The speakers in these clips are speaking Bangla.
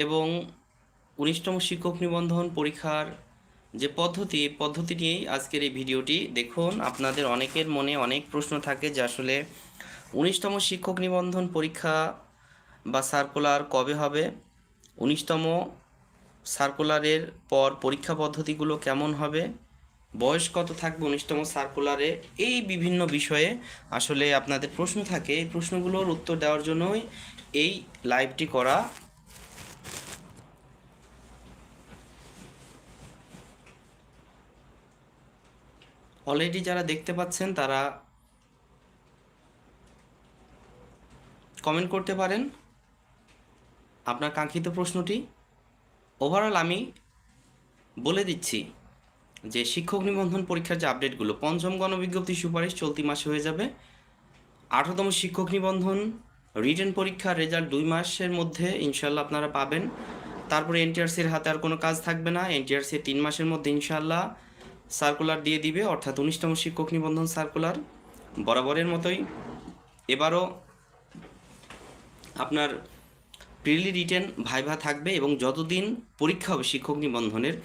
এবং উনিশতম শিক্ষক নিবন্ধন পরীক্ষার যে পদ্ধতি পদ্ধতি নিয়েই আজকের এই ভিডিওটি। দেখুন, আপনাদের অনেকের মনে অনেক প্রশ্ন থাকে যে আসলে উনিশতম শিক্ষক নিবন্ধন পরীক্ষা বা সার্কুলার কবে হবে? উনিশতম সার্কুলারের পর পরীক্ষা পদ্ধতিগুলো কেমন হবে? বয়স কত থাকবে উনিশতম সার্কুলারে? এই বিভিন্ন বিষয়ে আসলে আপনাদের প্রশ্ন থাকে। এই প্রশ্নগুলোর উত্তর দেওয়ার জন্যই এই লাইভটি করা অলরেডি যারা দেখতে পাচ্ছেন, তারা কমেন্ট করতে পারেন। আপনার কাঙ্ক্ষিত প্রশ্নটি। ওভারঅল আমি বলে দিচ্ছি যে, শিক্ষক নিবন্ধন পরীক্ষার যে আপডেটগুলো পঞ্চম গণবিজ্ঞপ্তি সুপারিশ চলতি মাসে হয়ে যাবে। আঠারোতম শিক্ষক নিবন্ধন রিটেন পরীক্ষার রেজাল্ট দুই মাসের মধ্যে ইনশাল্লাহ আপনারা পাবেন। তারপরে এনটিআরসির হাতে আর কোনো কাজ থাকবে না। এনটিআরসি তিন মাসের মধ্যে ইনশাল্লাহ সার্কুলার দিয়ে দিবে, অর্থাৎ উনিশতম শিক্ষক নিবন্ধন সার্কুলার বরাবরের মতোই। এবারও আপনার প্রিলি রিটেন ভাইভা থাকবে এবং যতদিন পরীক্ষা হবে শিক্ষক নিবন্ধনের,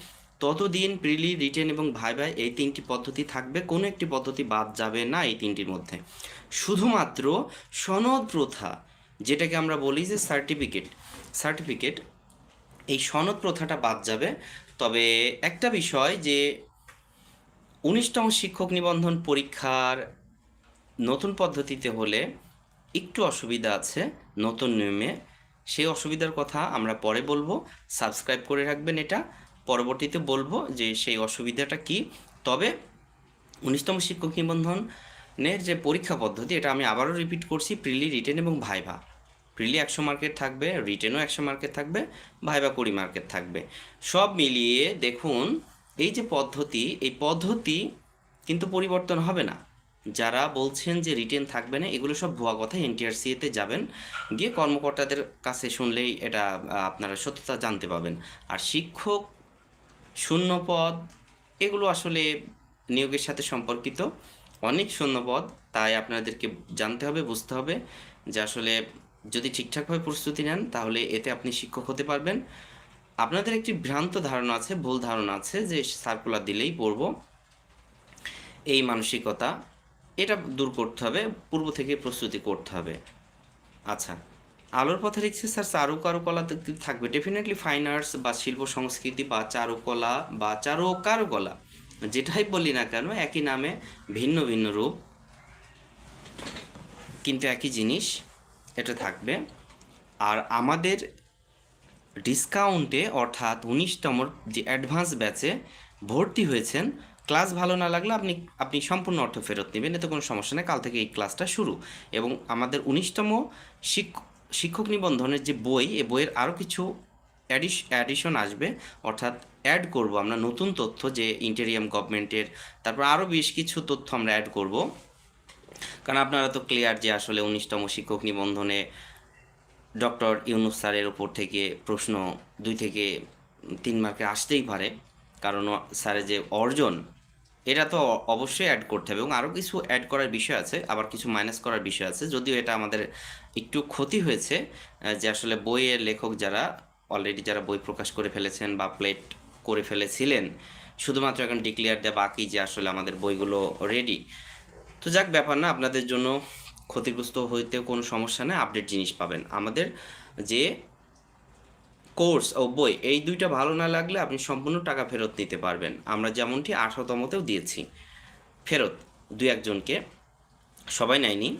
ততদিন প্রিলি রিটেন এবং ভাইভা এই তিনটি পদ্ধতি থাকবে, কোনো একটি পদ্ধতি বাদ যাবে না এই তিনটির মধ্যে। শুধুমাত্র সনদ প্রথা, যেটাকে আমরা বলি যে সার্টিফিকেট সার্টিফিকেট এই সনদ প্রথাটা বাদ যাবে। তবে একটা বিষয় যে উনিশতম শিক্ষক নিবন্ধন পরীক্ষার নতুন পদ্ধতিতে হলে একটু অসুবিধা আছে, নতুন নিয়মে। সেই অসুবিধার কথা আমরা পরে বলব। সাবস্ক্রাইব করে রাখবেন এটা। পরবর্তীতে বলব যে সেই অসুবিধাটা কি। তবে উনিশতম শিক্ষক নিবন্ধনের যে পরীক্ষা পদ্ধতি, এটা আমি আবারও রিপিট করছি প্রিলি রিটেন এবং ভাইভা প্রিলি একশো মার্কেট থাকবে রিটেনও একশো মার্কেট থাকবে ভাইভা কুড়ি মার্কেট থাকবে। সব মিলিয়ে দেখুন এই যে পদ্ধতি, এই পদ্ধতি কিন্তু পরিবর্তন হবে না। যারা বলছেন যে রিটেন থাকবে না, এগুলো সব ভুয়া কথা এনটিআরসিএতে যাবেন, গিয়ে কর্মকর্তাদের কাছে শুনলেই এটা আপনারা সত্যতা জানতে পাবেন। আর শিক্ষক শূন্য পদ এগুলো আসলে নিয়োগের সাথে সম্পর্কিত। অনেক শূন্য পদ তাই আপনাদেরকে জানতে হবে, বুঝতে হবে যে আসলে যদি ঠিকঠাকভাবে প্রস্তুতি নেন, তাহলে এতে আপনি শিক্ষক হতে পারবেন। আপনাদের একটি ভ্রান্ত ধারণা আছে, ভুল ধারণা আছে যে সার্কুলার দিলেই পড়ব এই মানসিকতা। এটা দূর করতে হবে, পূর্ব থেকে প্রস্তুতি করতে হবে। আচ্ছা আলোর পথে লিখছে, স্যার চারু কারুকলা তো থাকবে। ডেফিনেটলি ফাইন আর্টস বা শিল্প সংস্কৃতি বা চারুকলা বা চারু কারুকলা যেটাই বলি না কেন, একই নামে ভিন্ন ভিন্ন রূপ। কিন্তু একই জিনিস, এটা থাকবে। আর আমাদের ডিসকাউন্টে অর্থাৎ উনিশতম যে অ্যাডভান্স ব্যাচে ভর্তি হয়েছেন, ক্লাস ভালো না লাগলে আপনি আপনি সম্পূর্ণ অর্থ ফেরত নেবেন, এতে কোনো সমস্যা নেই। কাল থেকে এই ক্লাসটা শুরু। এবং আমাদের উনিশতম শিক্ষক নিবন্ধনের যে বই, এ বইয়ের আরও কিছু অ্যাডিশ, অ্যাডিশন আসবে। অর্থাৎ অ্যাড করব আমরা নতুন তথ্য যে ইন্টেরিয়াম গভর্নমেন্টের, তারপর আরও বেশ কিছু তথ্য আমরা অ্যাড করব। কারণ আপনারা তো ক্লিয়ার যে আসলে উনিশতম শিক্ষক নিবন্ধনে ডক্টর ইউনুস স্যারের ওপর থেকে প্রশ্ন দুই থেকে তিন মার্কে আসতেই পারে। কারণ স্যারের যে অর্জন, এটা তো অবশ্যই অ্যাড করতে হবে এবং আরও কিছু অ্যাড করার বিষয় আছে, আবার কিছু মাইনাস করার বিষয় আছে। যদিও এটা আমাদের একটু ক্ষতি হয়েছে যে আসলে বইয়ের লেখক যারা অলরেডি যারা বই প্রকাশ করে ফেলেছেন বা প্লেট করে ফেলেছিলেন, শুধুমাত্র এখন ডিক্লেয়ার দেওয়া বাকি যে আসলে আমাদের বইগুলো রেডি তো যাক, ব্যাপার না, আপনাদের জন্য ক্ষতিগ্রস্ত হইতেও কোনো সমস্যা নেই আপডেট জিনিস পাবেন। আমাদের যে কোর্স ও বই, এই দুইটা ভালো না লাগলে আপনি সম্পূর্ণ টাকা ফেরত নিতে পারবেন। আমরা যেমনটি আঠারোতমতেও দিয়েছি। ফেরত দুই একজনকে, সবাই নেয়নি।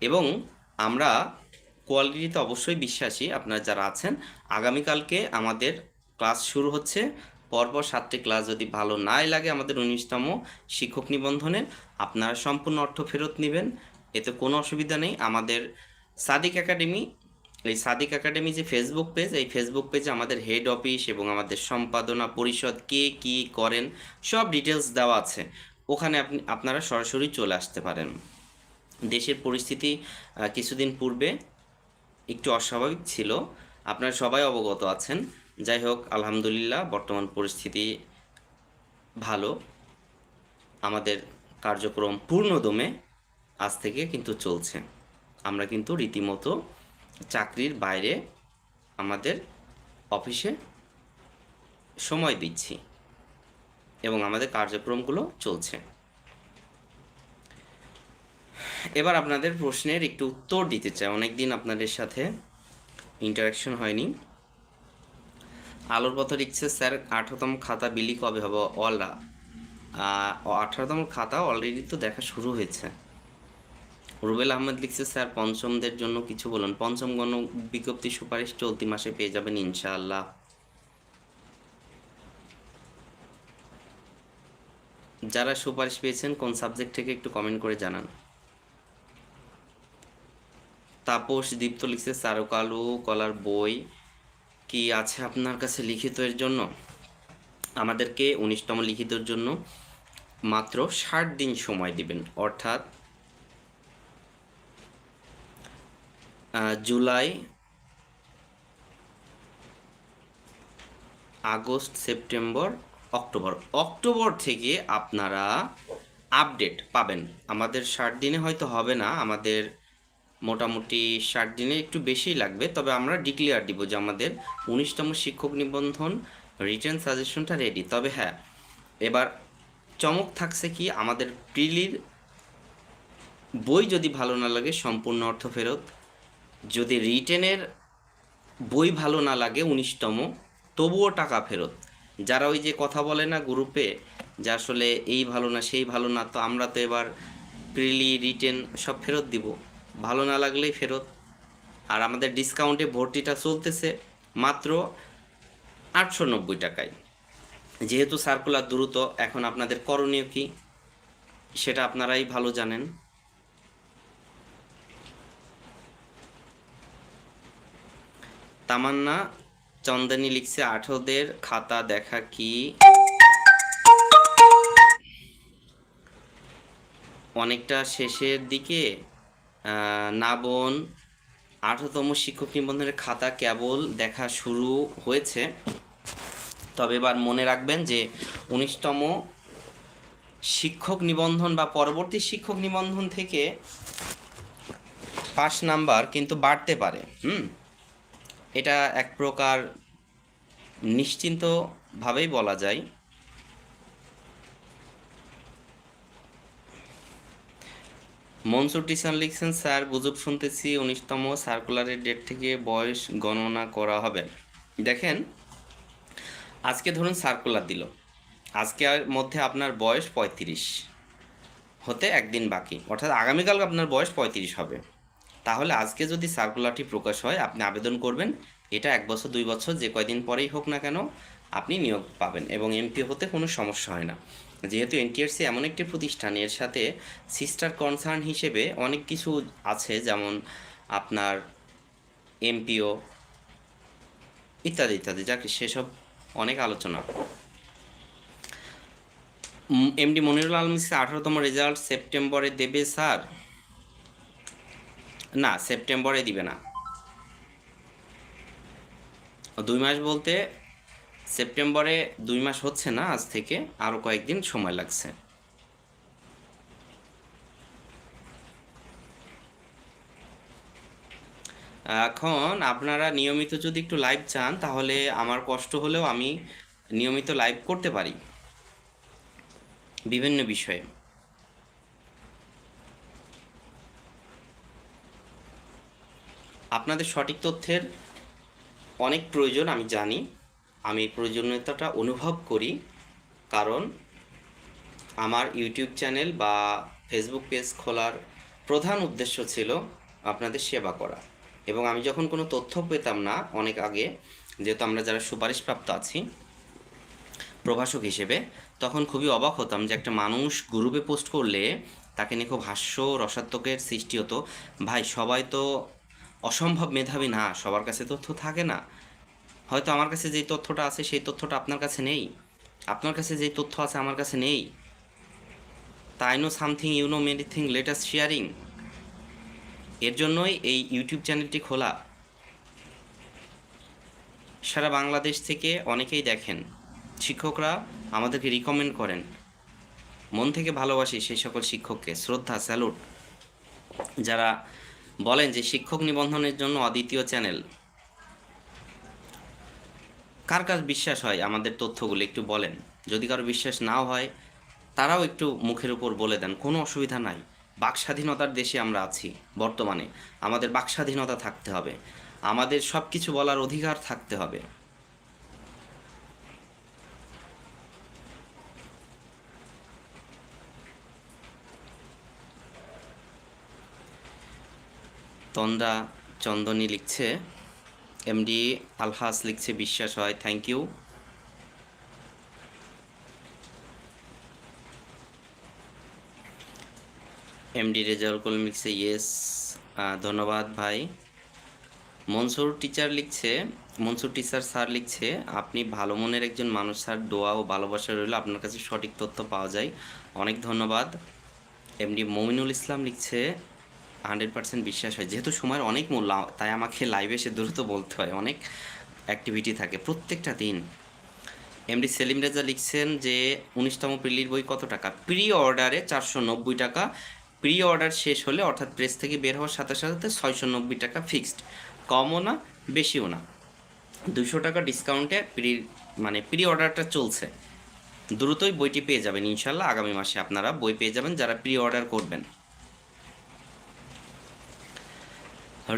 এবং আমরা কোয়ালিটিতে অবশ্যই বিশ্বাসী, আপনারা যারা আছেন, আগামীকালকে আমাদের ক্লাস শুরু হচ্ছে। পরপর সাতটি ক্লাস যদি ভালো নাই লাগে আমাদের উনিশতম শিক্ষক নিবন্ধনের আপনারা সম্পূর্ণ অর্থ ফেরত নেবেন। এতে কোনো অসুবিধা নেই। আমাদের সাদিক একাডেমি, এই সাদিক একাডেমি যে ফেসবুক পেজ এই ফেসবুক পেজে আমাদের হেড অফিস এবং আমাদের সম্পাদনা পরিষদ কে কি করেন, সব ডিটেলস দেওয়া আছে। ওখানে আপনি, আপনারা সরাসরি চলে আসতে পারেন। দেশের পরিস্থিতি কিছুদিন পূর্বে একটু অস্বাভাবিক ছিল। আপনারা সবাই অবগত আছেন। যাই হোক, আলহামদুলিল্লাহ, বর্তমান পরিস্থিতি ভালো। আমাদের কার্যক্রম পূর্ণদমে আজ থেকে কিন্তু চলছে। আমরা কিন্তু রীতিমতো চাকরির বাইরে আমাদের অফিসে সময় দিচ্ছি এবং আমাদের কার্যক্রমগুলো চলছে। এবার আপনাদের প্রশ্নের একটু উত্তর দিতে চাই। অনেকদিন আপনাদের সাথে ইন্টারাকশন হয়নি। আলোর পথ লিখছে, স্যার, আঠারোতম খাতা বিলি কবে হবে? অলা আঠারোতম খাতা অলরেডি তো দেখা শুরু হয়েছে। রুবেল আহমেদ লিখছে, স্যার, পঞ্চমদের জন্য কিছু বলুন। পঞ্চম গণ বিজ্ঞপ্তি সুপারিশ চলতি মাসে পেয়ে যাবেন ইনশাআল্লাহ। যারা সুপারিশ পেয়েছেন, কোন সাবজেক্ট থেকে একটু কমেন্ট করে জানান। তাপস দীপ্ত লিখছে চারুকালু কলার বই কি আছে আপনার কাছে লিখিত এর জন্য? আমাদেরকে উনিশতম লিখিতর জন্য মাত্র ষাট দিন সময় দিবেন, অর্থাৎ July, August, September, October. October থেকে আপনারা আপডেট পাবেন। আমাদের ষাট দিনে হয়তো হবে না, আমাদের মোটামুটি ষাট দিনে একটু বেশিই লাগবে, তবে আমরা ডিক্লেয়ার দিব যে আমাদের উনিশতম শিক্ষক নিবন্ধন রিটার্ন সাজেশনটা রেডি তবে হ্যাঁ এবার চমক থাকছে কি, আমাদের প্রিলির বই যদি ভালো না লাগে, সম্পূর্ণ অর্থ ফেরত যদি রিটেনের বই ভালো না লাগে উনিশতম, তবুও টাকা ফেরত। যারা ওই যে কথা বলে না গ্রুপে যে আসলে এই ভালো না, সেই ভালো না, তো আমরা তো এবার প্রিলি, রিটেন সব ফেরত দিব। ভালো না লাগলেই ফেরত। আর আমাদের ডিসকাউন্টে ভর্তিটা চলতেছে মাত্র আটশো নব্বই টাকায়। যেহেতু সার্কুলার দ্রুত, এখন আপনাদের করণীয় কি? সেটা আপনারাই ভালো জানেন। তামান্না চন্দানি লিখছে, আঠোদের খাতা দেখা কি? অনেকটা শেষের দিকে না বোন শিক্ষক নিবন্ধনের খাতা কেবল দেখা শুরু হয়েছে। তবে এবার মনে রাখবেন যে, উনিশতম শিক্ষক নিবন্ধন বা পরবর্তী শিক্ষক নিবন্ধন থেকে পাস নাম্বার কিন্তু বাড়তে পারে, হুম? এটা এক প্রকার নিশ্চিন্তভাবেই বলা যায়। মনসুর টিসান লিখছেন, স্যার, গুজব শুনতেছি। উনিশতম সার্কুলারের ডেট থেকে বয়স গণনা করা হবে। দেখেন, আজকে ধরুন সার্কুলার দিল। আজকের মধ্যে আপনার বয়স পঁয়ত্রিশ। হতে একদিন বাকি। অর্থাৎ আগামীকাল আপনার বয়স পঁয়ত্রিশ হবে। তাহলে আজকে যদি সার্কুলারটি প্রকাশ হয়, আপনি আবেদন করবেন। এটা এক বছর, দুই বছর, যে কয়দিন পরেই হোক না কেন, আপনি নিয়োগ পাবেন এবং এমপি হতে কোনো সমস্যা হয় না। যেহেতু এনটিআরসি এমন একটি প্রতিষ্ঠান, এর সাথে সিস্টার কনসার্ন হিসেবে অনেক কিছু আছে, যেমন আপনার এমপিও ইত্যাদি ইত্যাদি, যাকে, সেসব অনেক আলোচনা। এমডি মনিরুল আলম আঠারোতম রেজাল্ট সেপ্টেম্বরে দেবে স্যার। না, সেপ্টেম্বরে দিবে না। দুই মাস বলতে সেপ্টেম্বরে দুই মাস হচ্ছে না আজ থেকে আরও কয়েকদিন সময় লাগছে। এখন আপনারা নিয়মিত যদি একটু লাইভ চান, তাহলে আমার কষ্ট হলেও আমি নিয়মিত লাইভ করতে পারি। বিভিন্ন বিষয়ে। আপনাদের সঠিক তথ্যের অনেক প্রয়োজন, আমি জানি। আমি প্রয়োজনীয়তাটা অনুভব করি, কারণ আমার ইউটিউব চ্যানেল বা ফেসবুক পেজ খোলার প্রধান উদ্দেশ্য ছিল আপনাদের সেবা করা। এবং আমি যখন কোনো তথ্য পেতাম না অনেক আগে, যেহেতু আমরা যারা সুপারিশপ্রাপ্ত আছি, প্রভাষক হিসেবে, তখন খুবই অবাক হতাম যে একটা মানুষ গ্রুপে পোস্ট করলে তাকে নিয়ে খুব হাস্য রসাত্মকের সৃষ্টি হতো। ভাই, সবাই তো অসম্ভব মেধাবী না, সবার কাছে তথ্য থাকে না। হয়তো আমার কাছে যেই তথ্যটা আছে, সেই তথ্যটা আপনার কাছে নেই। আপনার কাছে যেই তথ্য আছে, আমার কাছে নেই। তাই no something you know many thing latest sharing এর জন্যই এই ইউটিউব চ্যানেলটি খোলা। সারা বাংলাদেশ থেকে অনেকেই দেখেন, শিক্ষকরা আমাদেরকে রিকমেন্ড করেন। মন থেকে ভালোবাসি সেই সকল শিক্ষককে, শ্রদ্ধা স্যালুট যারা বলেন যে শিক্ষক নিবন্ধনের জন্য অদ্বিতীয় চ্যানেল। কার কার বিশ্বাস হয় আমাদের তথ্যগুলো একটু বলেন। যদি কারও বিশ্বাস নাও হয়, তারাও একটু মুখের উপর বলে দেন, কোনো অসুবিধা নাই। বাক স্বাধীনতার দেশে আমরা আছি বর্তমানে। আমাদের বাক স্বাধীনতা থাকতে হবে। আমাদের সব কিছু বলার অধিকার থাকতে হবে। তন্দা চন্দনী লিখছে। এমডি আলহাস লিখছে, বিশ্বাস হয় thank you MD Rezaul Kalim লিখছে ইয়েস ধন্যবাদ ভাই। মনসুর টিচার লিখছে, মনসুর টিচার স্যার লিখছে, আপনি ভালো মনের একজন মানুষ স্যার দোয়া ও ভালোবাসা রইল, আপনার কাছে সঠিক তথ্য পাওয়া যায়। অনেক ধন্যবাদ। এমডি মমিনুল ইসলাম লিখছে হান্ড্রেড পার্সেন্ট বিশ্বাস হয়। যেহেতু সময়ের অনেক মূল্য, তাই আমাকে লাইভে এসে দ্রুত বলতে হয়। অনেক অ্যাক্টিভিটি থাকে। প্রত্যেকটা দিন এমডি সেলিম রেজা লিখছেন যে, উনিশতম প্রিলির বই কত টাকা? প্রি অর্ডারে চারশো নব্বই টাকা। প্রি অর্ডার শেষ হলে, অর্থাৎ প্রেস থেকে বের হওয়ার সাথে সাথে ছয়শো নব্বই টাকা ফিক্সড কমও না, বেশিও না। দুশো টাকা ডিসকাউন্টে প্রি মানে প্রি অর্ডারটা চলছে। দ্রুতই বইটি পেয়ে যাবেন। ইনশাল্লাহ আগামী মাসে আপনারা বই পেয়ে যাবেন যারা প্রি অর্ডার করবেন।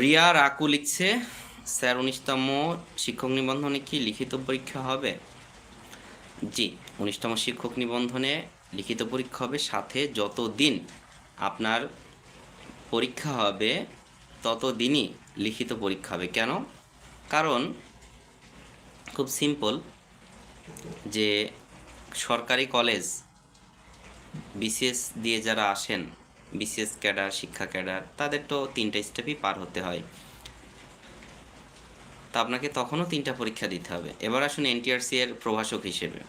রিয়া রাকু লিখছে, স্যার, উনিশতম শিক্ষক নিবন্ধনে কি লিখিত পরীক্ষা হবে? জি, উনিশতম শিক্ষক নিবন্ধনে লিখিত পরীক্ষা হবে, সাথে যত দিন আপনার পরীক্ষা হবে তত দিনই লিখিত পরীক্ষা হবে। কেন? কারণ খুব সিম্পল যে সরকারি কলেজ, বিসিএস দিয়ে যারা আসেন বিসিএস ক্যাডার, শিক্ষা ক্যাডার, তাদের তো তিনটা স্টেপই পার হতে হয়। তা আপনাকে তখনও তিনটা পরীক্ষা দিতে হবে। এবার আসুন এনটিআরসি এর প্রভাষক হিসেবে।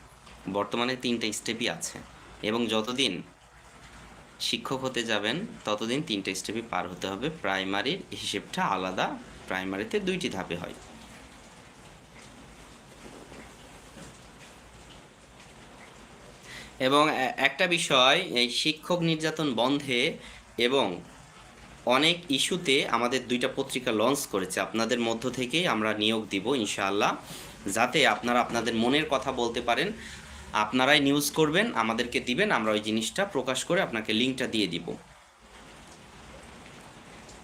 বর্তমানে তিনটা স্টেপই আছে এবং যতদিন শিক্ষক হতে যাবেন, ততদিন তিনটা স্টেপই পার হতে হবে। প্রাইমারির হিসেবটা আলাদা, প্রাইমারিতে দুইটি ধাপে হয়। এবং একটা বিষয়, এই শিক্ষক নির্যাতন বন্ধে এবং অনেক ইস্যুতে আমাদের দুইটা পত্রিকা লঞ্চ করেছে। আপনাদের মধ্য থেকেই আমরা নিয়োগ দিব, ইনশাআল্লাহ। যাতে আপনারা আপনাদের মনের কথা বলতে পারেন, আপনারাই নিউজ করবেন, আমাদেরকে দিবেন, আমরা ওই জিনিসটা প্রকাশ করে আপনাকে লিঙ্কটা দিয়ে দিব।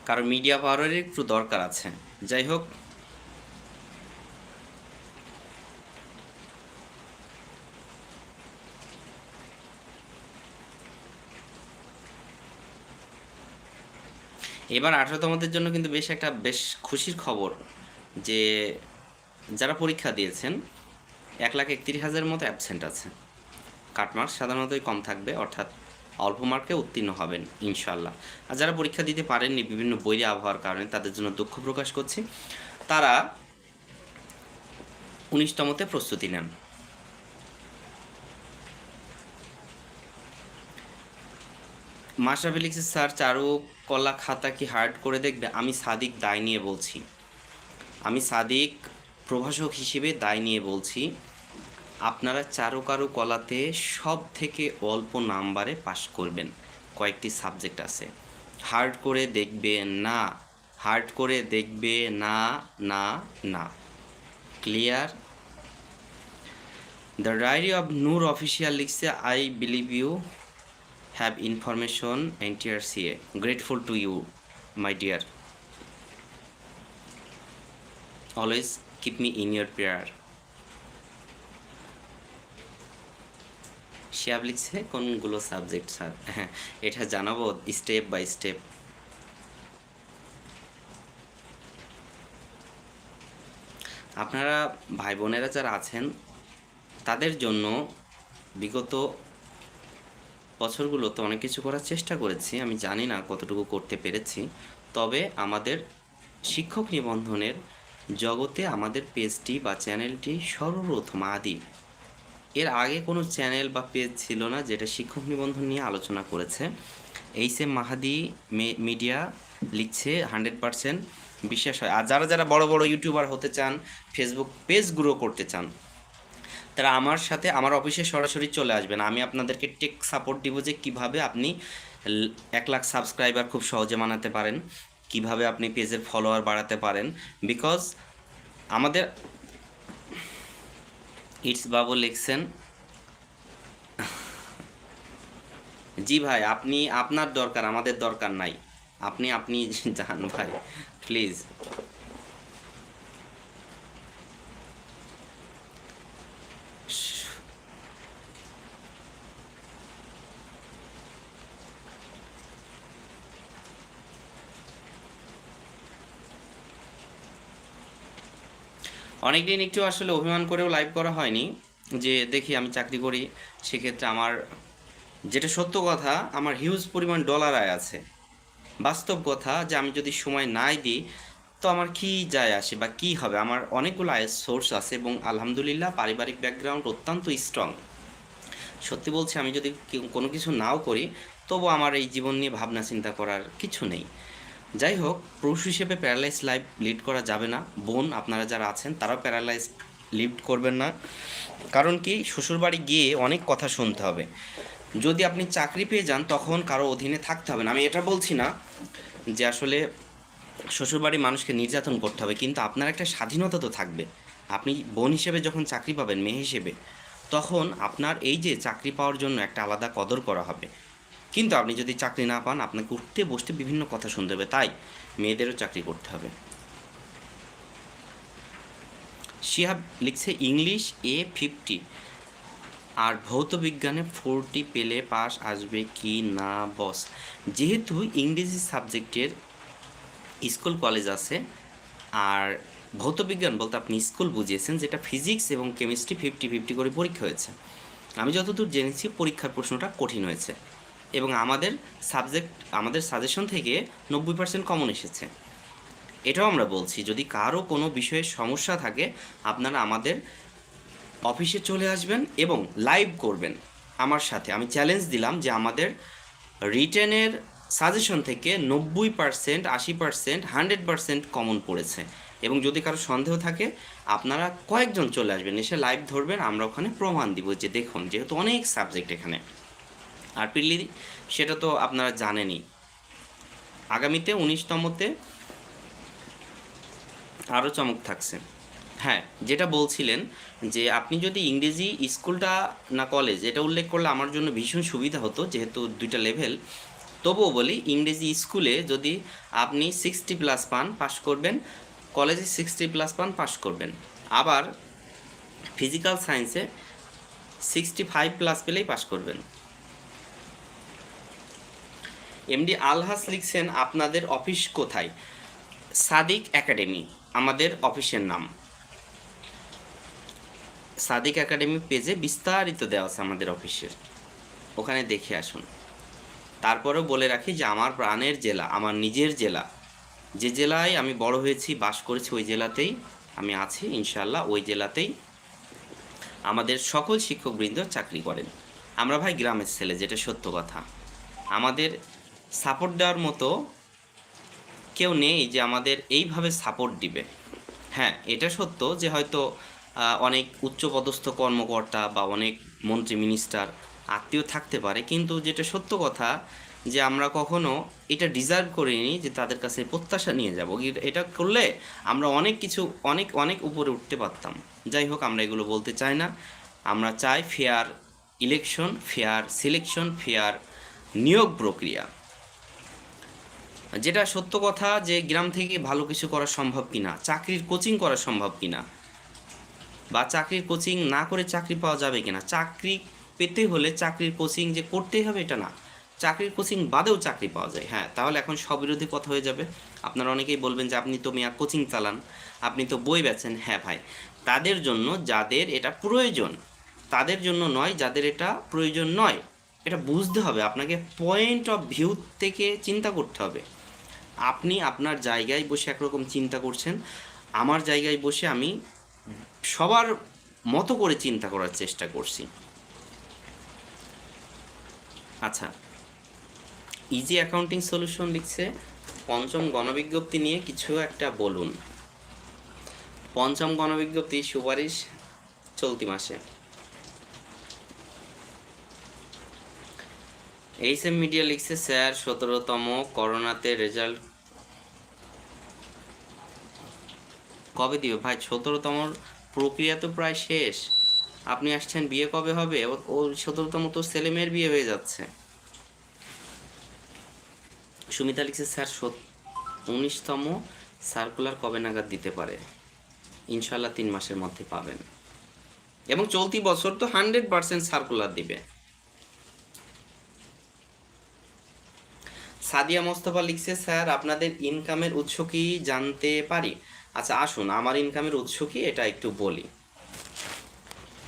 কারণ মিডিয়া পাওয়ারের একটু দরকার আছে। যাই হোক এবার আঠারোতমদের জন্য কিন্তু বেশ একটা, বেশ খুশির খবর যে যারা পরীক্ষা দিয়েছেন, এক লাখ একত্রিশ হাজারের মতো অ্যাবসেন্ট আছে। কাটমার্ক সাধারণতই কম থাকবে, অর্থাৎ অল্প মার্কে উত্তীর্ণ হবেন ইনশাল্লাহ আর যারা পরীক্ষা দিতে পারেননি বিভিন্ন বইরে আবহাওয়ার কারণে, তাদের জন্য দুঃখ প্রকাশ করছি। তারা উনিশতমতে প্রস্তুতি নেন। মাশরাফি লিখছে, স্যার, চারু কলা খাতা কি হার্ড করে দেখবে? আমি সাদিক দায় নিয়ে বলছি। আমি সাদিক প্রভাষক হিসেবে দায় নিয়ে বলছি, আপনারা চারুকারু কলাতে সব থেকে অল্প নাম্বারে পাশ করবেন। কয়েকটি সাবজেক্ট আছে। হার্ড করে দেখবে না হার্ড করে দেখবে না না না। Clear the diary of Noor official লিখছে I believe you have information NTRCA. Grateful to you, my dear. Always keep me in your prayer. Shiyab লিখছে কোনগুলো সাবজেক্ট স্যার হ্যাঁ এটা জানাব স্টেপ বাই স্টেপ আপনারা ভাই বোনেরা যারা আছেন তাদের জন্য বিগত বছরগুলোতে অনেক কিছু করার চেষ্টা করেছি, আমি জানি না কতটুকু করতে পেরেছি। তবে আমাদের শিক্ষক নিবন্ধনের জগতে আমাদের পেজটি বা চ্যানেলটি সর্বপ্রথম আদি। এর আগে কোনো চ্যানেল বা পেজ ছিল না যেটা শিক্ষক নিবন্ধন নিয়ে আলোচনা করেছে। এইচ এম মাহাদি মিডিয়া লিখছে হান্ড্রেড পারসেন্ট বিশ্বাস হয়। আর যারা যারা বড় বড় ইউটিউবার হতে চান, ফেসবুক পেজ গ্রো করতে চান তারা আমার সাথে, আমার অফিসে সরাসরি চলে আসবেন আমি আপনাদেরকে টেক সাপোর্ট দিব যে কীভাবে আপনি এক লাখ সাবস্ক্রাইবার খুব সহজে বানাতে পারেন, কীভাবে আপনি পেজের ফলোয়ার বাড়াতে পারেন। বিকজ আমাদের, ইটস বাবু লিখছেন, জি ভাই, আপনি, আপনার দরকার, আমাদের দরকার নাই। আপনি আপনি যান ভাই প্লিজ অনেকদিন একটু আসলে অভিমান করেও লাইভ করা হয়নি, যে দেখি আমি চাকরি করি, সেক্ষেত্রে আমার যেটা সত্য কথা, আমার হিউজ পরিমাণ ডলার আয় আছে। বাস্তব কথা যে আমি যদি সময় নাই দিই, তো আমার কি যায় আসে বা কি হবে? আমার অনেকগুলো আয়ের সোর্স আছে এবং আলহামদুলিল্লাহ পারিবারিক ব্যাকগ্রাউন্ড অত্যন্ত স্ট্রং সত্যি বলছি, আমি যদি কোনো কিছু নাও করি, তবু আমার এই জীবন নিয়ে ভাবনা চিন্তা করার কিছু নেই। যাই হোক পুরুষ হিসেবে প্যারালাইজ লাইফ লিড করা যাবে না। বোন, আপনারা যারা আছেন, তারাও প্যারালাইজ লিড করবেন না। কারণ কি? শ্বশুরবাড়ি গিয়ে অনেক কথা শুনতে হবে। যদি আপনি চাকরি পেয়ে যান, তখন কারও অধীনে থাকতে হবে না। আমি এটা বলছি না যে আসলে শ্বশুরবাড়ির মানুষকে নির্যাতন করতে হবে, কিন্তু আপনার একটা স্বাধীনতা তো থাকবে। আপনি বোন হিসেবে যখন চাকরি পাবেন, মেয়ে হিসেবে, তখন আপনার এই যে চাকরি পাওয়ার জন্য একটা আলাদা কদর করা হবে। কিন্তু আপনি যদি চাকরি না পান, আপনাকে উঠতে বসতে বিভিন্ন কথা শুনতে হবে, তাই মেয়েদেরও চাকরি করতে হবে। শিহাব লিখছে, ইংলিশ এ ফিফটি আর ভৌত বিজ্ঞানে ফোরটি পেলে পাস আসবে কি না বস যেহেতু ইংরেজি সাবজেক্টের স্কুল কলেজ আছে, আর ভৌত বিজ্ঞান বলতে আপনি স্কুল বুঝিয়েছেন, যেটা ফিজিক্স এবং কেমিস্ট্রি ফিফটি ফিফটি করে পরীক্ষা হয়েছে। আমি যতদূর জেনেছি, পরীক্ষার প্রশ্নটা কঠিন হয়েছে। এবং আমাদের সাবজেক্ট আমাদের সাজেশন থেকে নব্বই পার্সেন্ট কমন এসেছে। এটাও আমরা বলছি, যদি কারও কোনো বিষয়ে সমস্যা থাকে, আপনারা আমাদের অফিসে চলে আসবেন এবং লাইভ করবেন আমার সাথে। আমি চ্যালেঞ্জ দিলাম যে আমাদের রিটেনের সাজেশন থেকে নব্বই পার্সেন্ট আশি পার্সেন্ট হান্ড্রেড পার্সেন্ট কমন পড়েছে। এবং যদি কারও সন্দেহ থাকে, আপনারা কয়েকজন চলে আসবেন, এসে লাইভ ধরবেন, আমরা ওখানে প্রমাণ দিব যে দেখুন, যেহেতু অনেক সাবজেক্ট এখানে। আর পিল্লি সেটা তো আপনারা জানেনই। আগামীতে উনিশতমতে আরও চমক থাকছে। হ্যাঁ যেটা বলছিলেন যে আপনি যদি ইংরেজি স্কুলটা না কলেজ এটা উল্লেখ করলে আমার জন্য ভীষণ সুবিধা হতো, যেহেতু দুইটা লেভেল তবুও বলি, ইংরেজি স্কুলে যদি আপনি সিক্সটি প্লাস পান পাস করবেন কলেজে সিক্সটি প্লাস পান পাস করবেন। আবার ফিজিক্যাল সায়েন্সে সিক্সটি ফাইভ প্লাস পেলেই পাস করবেন। এমডি আলহাস লিখছেন, আপনাদের অফিস কোথায়? সাদিক একাডেমি, আমাদের অফিসের নাম। সাদিক একাডেমি পেজে বিস্তারিত দেওয়া আছে আমাদের অফিসের। ওখানে দেখে আসুন। তারপরেও বলে রাখি যে, আমার প্রাণের জেলা, আমার নিজের জেলা। যে জেলায় আমি বড় হয়েছি, বাস করেছি, ওই জেলাতেই আমি আছি ইনশাল্লাহ ওই জেলাতেই আমাদের সকল শিক্ষকবৃন্দ চাকরি করেন। আমরা ভাই গ্রামের ছেলে, যেটা সত্য কথা। আমাদের সাপোর্ট দেওয়ার মতো কেউ নেই যে আমাদের এইভাবে সাপোর্ট দিবে। হ্যাঁ এটা সত্য যে হয়তো অনেক উচ্চপদস্থ কর্মকর্তা বা অনেক মন্ত্রী, মিনিস্টার আত্মীয় থাকতে পারে, কিন্তু যেটা সত্য কথা যে আমরা কখনো এটা ডিজার্ভ করিনি যে তাদের কাছে প্রত্যাশা নিয়ে যাব। এটা করলে আমরা অনেক কিছু, অনেক অনেক উপরে উঠতে পারতাম। যাই হোক, আমরা এগুলো বলতে চাই না। আমরা চাই fair election fair selection fair নিয়োগ প্রক্রিয়া। যেটা সত্য কথা যে গ্রাম থেকে ভালো কিছু করা সম্ভব কিনা, চাকরির কোচিং করা সম্ভব কিনা, বা চাকরির কোচিং না করে চাকরি পাওয়া যাবে কিনা, চাকরি পেতে হলে চাকরির কোচিং যে করতেই হবে এটা না, চাকরির কোচিং বাদেও চাকরি পাওয়া যায়। হ্যাঁ তাহলে এখন স্ববিরোধী কথা হয়ে যাবে। আপনারা অনেকেই বলবেন যে, আপনি তো মেয়া কোচিং চালান, আপনি তো বই বেচেন। হ্যাঁ ভাই, তাদের জন্য যাদের এটা প্রয়োজন, তাদের জন্য নয়, যাদের এটা প্রয়োজন নয়, এটা বুঝতে হবে। আপনাকে পয়েন্ট অফ ভিউ থেকে চিন্তা করতে হবে। আপনি আপনার জায়গায় বসে একরকম চিন্তা করছেন, আমার জায়গায় বসে আমি সবার মতো করে চিন্তা করার চেষ্টা করছি। আচ্ছা ইজি অ্যাকাউন্টিং সলিউশন লিখছে, পঞ্চম গণবিজ্ঞপ্তি নিয়ে কিছু একটা বলুন। পঞ্চম গণবিজ্ঞপ্তি সুপারিশ চলতি মাসে। এইচ এম মিডিয়া লিখছে, স্যার, সতেরোতম করোনাতে রেজাল্ট কবে দিবে? ভাই, সতেরোতম প্রক্রিয়া তো প্রায় শেষ। আপনি আসছেন, বিয়ে কবে হবে? ও সতেরোতম তো ছেলে মেয়ের বিয়ে হয়ে যাচ্ছে। সুমিতা লিখছে, স্যার উনিশতম সার্কুলার কবে নাগাদ দিতে পারে? ইনশাল্লাহ তিন মাসের মধ্যে পাবেন। এবং চলতি বছর তো হান্ড্রেড পার্সেন্ট সার্কুলার দিবে। সাদিয়া মোস্তফা লিখছে, স্যার, আপনাদের ইনকামের উৎস কি জানতে পারি? আচ্ছা আসুন, আমার ইনকামের উৎস কি এটা একটু বলি।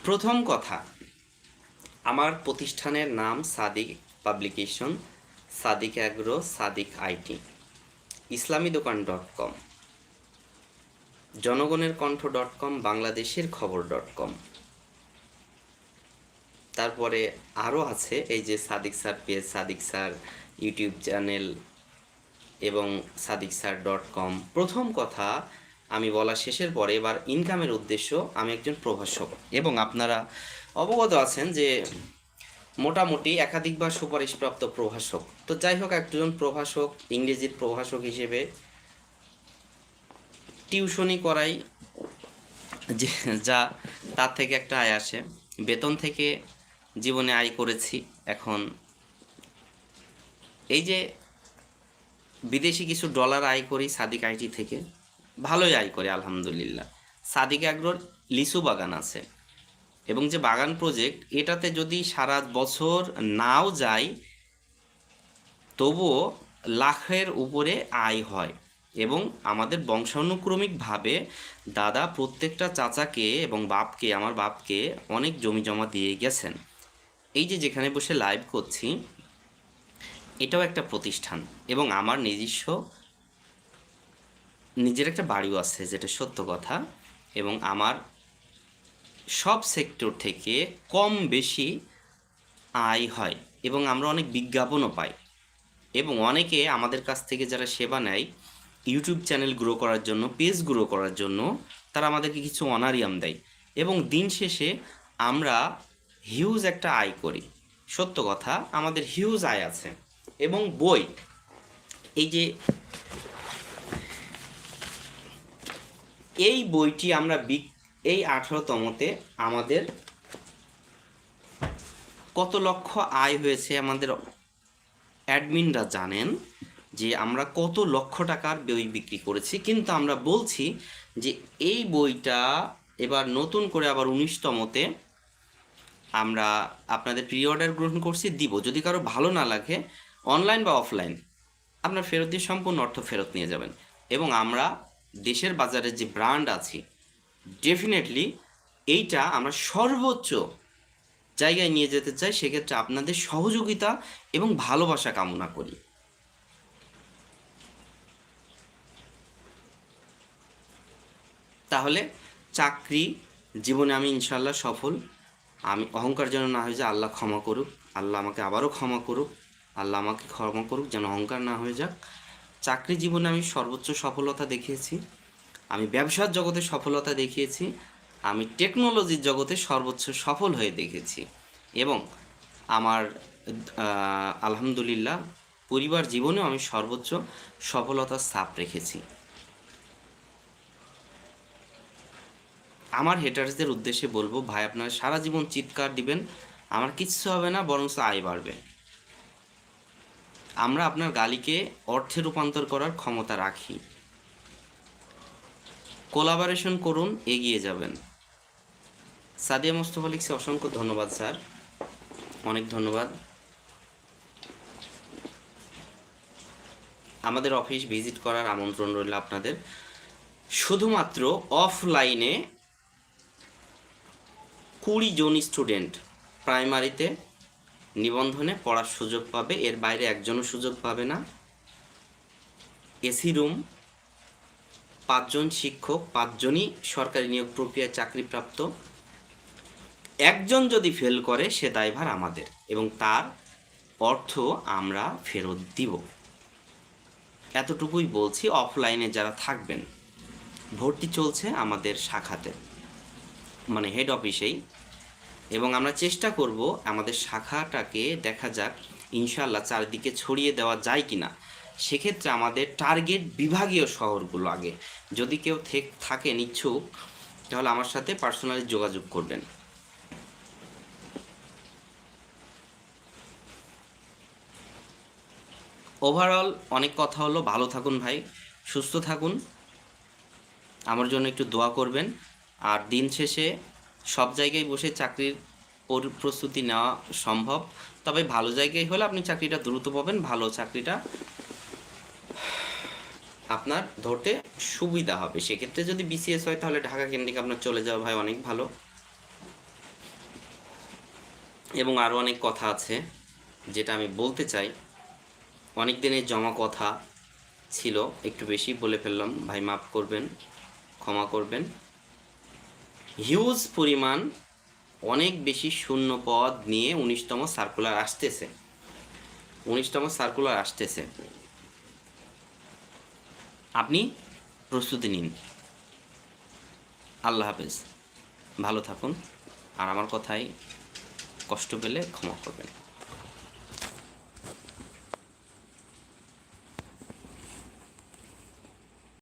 প্রথম কথা, আমার প্রতিষ্ঠানের নাম Sadik publication, Sadik agro, Sadik IT ইসলামী দোকান ডট কম, জনগণের কণ্ঠ ডট কম, বাংলাদেশের খবর ডট কম। তারপরে আরও আছে, এই যে Sadik sir page, Sadik sir YouTube channel এবং সাদিক স্যার ডট কম। প্রথম কথা আমি বলা শেষের পরে এবার ইনকামের উদ্দেশ্য আমি একজন প্রভাষক। এবং আপনারা অবগত আছেন যে মোটামুটি একাধিকবার সুপারিশপ্রাপ্ত প্রভাষক। তো যাই হোক, একজন প্রভাষক, ইংরেজির প্রভাষক হিসেবে টিউশনি করাই যে, যা তার থেকে একটা আয় আসে। বেতন থেকে জীবনে আয় করেছি এখন। এই যে বিদেশি কিছু ডলার আয় করি সাদিক আইটি থেকে ভালোই আয় করে, আলহামদুলিল্লাহ। সাদিক আগ্রোর লিচু বাগান আছে। এবং যে বাগান প্রজেক্ট এটাতে যদি সারা বছর নাও যায়, তবুও লাখের উপরে আয় হয়। এবং আমাদের বংশানুক্রমিকভাবে দাদা প্রত্যেকটা চাচাকে এবং বাপকে, আমার বাপকে অনেক জমি জমা দিয়ে গেছেন। এই যে যেখানে বসে লাইভ করছি, এটাও একটা প্রতিষ্ঠান। এবং আমার নিজস্ব নিজের একটা বাড়িও আছে, যেটা সত্য কথা। এবং আমার সব সেক্টর থেকে কম বেশি আয় হয় এবং আমরা অনেক বিজ্ঞাপনও পাই। এবং অনেকে আমাদের কাছ থেকে যারা সেবা নেয় ইউটিউব চ্যানেল গ্রো করার জন্য পেজ গ্রো করার জন্য, তারা আমাদেরকে কিছু অনারিয়াম দেয়। এবং দিন শেষে আমরা হিউজ একটা আয় করি। সত্য কথা, আমাদের হিউজ আয় আছে। এবং বই, এই যে এই বইটি আমরা এই আঠারোতমতে আমাদের কত লক্ষ আয় হয়েছে আমাদের অ্যাডমিনরা জানেন যে আমরা কত লক্ষ টাকার বই বিক্রি করেছি। কিন্তু আমরা বলছি যে এই বইটা এবার নতুন করে আবার উনিশতমতে আমরা আপনাদের প্রি অর্ডার গ্রহণ করছি, দিব। যদি কারও ভালো না লাগে, অনলাইন বা অফলাইন, আপনার ফেরত দিয়ে সম্পূর্ণ অর্থ ফেরত নিয়ে যাবেন। এবং আমরা দেশের বাজারে যে ব্র্যান্ড আছি ডেফিনেটলি এইটা আমরা সর্বোচ্চ জায়গায় নিয়ে যেতে চাই, সেক্ষেত্রে আপনাদের সহযোগিতা এবং ভালোবাসা কামনা করি। তাহলে চাকরি জীবনে আমি ইনশাল্লাহ সফল। আমি অহংকার যেন না হয়ে যায়, আল্লাহ ক্ষমা করুক। আল্লাহ আমাকে আবারও ক্ষমা করুক। আল্লাহ আমাকে ক্ষমা করুক, যেন অহংকার না হয়ে যাক। চাকরি জীবনে আমি সর্বোচ্চ সফলতা দেখিয়েছি, আমি ব্যবসার জগতে সফলতা দেখিয়েছি, আমি টেকনোলজির জগতে সর্বোচ্চ সফল হয়ে দেখেছি এবং আমার আলহামদুলিল্লাহ পরিবার জীবনেও আমি সর্বোচ্চ সফলতার ছাপ রেখেছি। আমার হেটার্সদের উদ্দেশ্যে বলব, ভাই আপনারা সারা জীবন চিৎকার দিবেন, আমার কিচ্ছু হবে না, বরং আয় বাড়বে। আমরা আপনার গালিকে অর্থে রূপান্তর করার ক্ষমতা রাখি। কোলাবারেশন করুন, এগিয়ে যাবেন। সাদিয়া মোস্তফা লিখছে, অসংখ্য ধন্যবাদ, স্যার। অনেক ধন্যবাদ। আমাদের অফিস ভিজিট করার আমন্ত্রণ রইল আপনাদের। শুধুমাত্র অফলাইনে কুড়ি জন স্টুডেন্ট প্রাইমারিতে নিবন্ধনে পড়ার সুযোগ পাবে, এর বাইরে একজনও সুযোগ পাবে না। এসি রুম, পাঁচজন শিক্ষক, পাঁচজনই সরকারি নিয়োগ প্রক্রিয়ায় চাকরিপ্রাপ্ত। একজন যদি ফেল করে, সে দায়ভার আমাদের এবং তার অর্থ আমরা ফেরত দিব। এতটুকুই বলছি, অফলাইনে যারা থাকবেন, ভর্তি চলছে আমাদের শাখাতে। মানে হেড অফিসেই এবং আমরা চেষ্টা করব আমাদের শাখাটাকে দেখা যাক ইনশাল্লাহ চারিদিকে ছড়িয়ে দেওয়া যায় কি না সেক্ষেত্রে আমাদের টার্গেট বিভাগীয় শহরগুলো আগে। যদি কেউ থাকেন, ইচ্ছুক, তাহলে আমার সাথে পার্সোনালি যোগাযোগ করবেন। ওভারঅল অনেক কথা হলো। ভালো থাকুন ভাই, সুস্থ থাকুন। আমার জন্য একটু দোয়া করবেন। আর দিন শেষে সব জায়গায় বসে চাকরির প্রস্তুতি নেওয়া সম্ভব। তবে ভালো জায়গায় হলে আপনি চাকরিটা দ্রুত পাবেন, ভালো চাকরিটা আপনার ধরতে সুবিধা হবে। সেক্ষেত্রে যদি বিসিএস হয়, তাহলে ঢাকা কেন্দ্রিক আপনার চলে যাওয়া ভাই অনেক ভালো। এবং আরও অনেক কথা আছে, যেটা আমি বলতে চাই। অনেক দিনের জমা কথা ছিল, একটু বেশি বলে ফেললাম। ভাই মাফ করবেন, ক্ষমা করবেন। হিউজ পরিমাণ অনেক বেশি শূন্য পদ নিয়ে উনিশতম সার্কুলার আসতেছে। উনিশতম সার্কুলার আসতেছে। আপনি প্রস্তুতি নিন। আল্লাহ হাফেজ। ভালো থাকুন। আর আমার কথাই কষ্ট পেলে ক্ষমা করবেন।